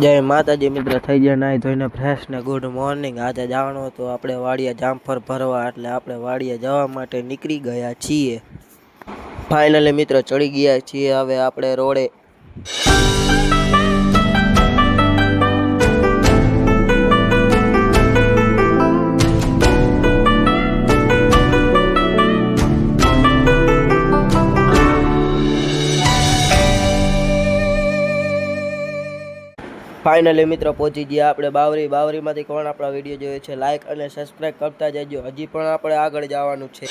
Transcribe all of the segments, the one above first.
જય માતાજી મિત્ર, થઈ ગયા નાઈ ધોઈને ફ્રેશ ને ગુડ મોર્નિંગ આજે જાણો તો આપણે વાડીએ જામફળ ભરવા, એટલે આપણે વાડીએ જવા માટે નીકળી ગયા છીએ. ફાઇનલી મિત્રો, ચડી ગયા છીએ, હવે આપણે રોડે. ફાઇનલી મિત્રો, પહોંચી ગયા આપણે બાવરી. બાવરીમાંથી કોણ આપણા વીડિયો જોયો છે? લાઇક અને સબસ્ક્રાઈબ કરતા જજો. હજી પણ આપણે આગળ જવાનું છે.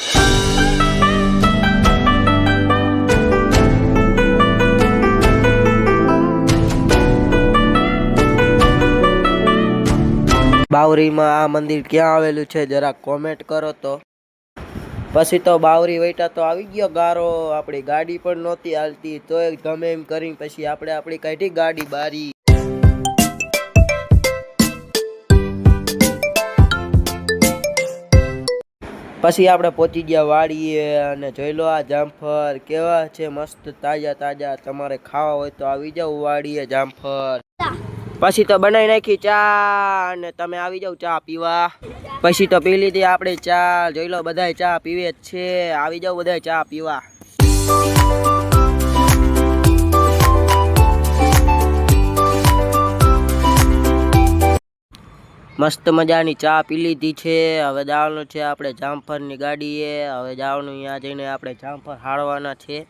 બાવરીમાં આ મંદિર ક્યાં આવેલું છે? જરા કોમેન્ટ કરો તો. પછી તો બાવરી વૈટા તો આવી ગયો ગારો. આપણી ગાડી પણ નહોતી હાલતી. તોય ગમે એમ કરીને પછી આપણે આપણી કાઢી ગાડી બારી. પછી આપણે પહોંચી ગયા વાડીએ અને જોઈ લો આ જામફળ કેવા છે, મસ્ત તાજા તાજા. તમારે ખાવા હોય તો આવી જાઓ વાડીએ જામફળ. પછી તો બનાવી નાખી ચા અને તમે આવી જાવ ચા પીવા. પછી તો પી લીધી આપણે ચા. જોઈ લો બધાય ચા પીવે જ છે. આવી જાવ બધાય ચા પીવા. મસ્ત મજાની ચા પી લીધી છે. હવે જવાનું છે આપણે જામફળની ગાડીએ. હવે જવાનું ત્યાં જઈને આપણે જામફળ હાળવાના છે.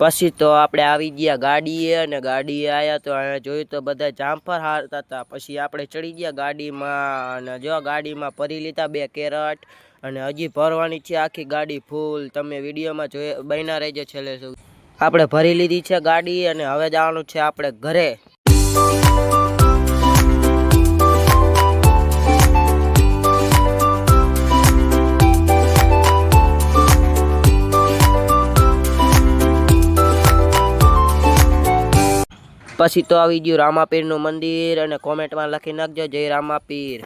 પછી તો આપણે આવી ગયા ગાડીએ અને ગાડીએ આવ્યા તો અહીંયા જોયું તો બધા જામફળ હારતા હતા. પછી આપણે ચડી ગયા ગાડીમાં અને જો ગાડીમાં ભરી લીધા બે કેરટ અને હજી ભરવાની છે આખી ગાડી ફૂલ. તમે વિડીયોમાં જોઈ બન્યા રહેજો છેલ્લે સુધી. આપણે ભરી લીધી છે ગાડી અને હવે જવાનું છે આપણે ઘરે. પછી તો આવી ગયું રામાપીરનું મંદિર અને કોમેન્ટમાં લખી નાખજો. જય રામાપીર.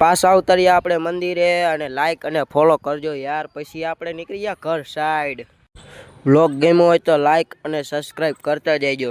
પાછા ઉતરીએ આપણે મંદિરે અને લાઈક અને ફોલો કરજો યાર. પછી આપણે નીકળી ગયા ઘર સાઈડ બ્લોગ ગમ્યો હોય તો લાઈક અને સબસ્ક્રાઈબ કરતા જજો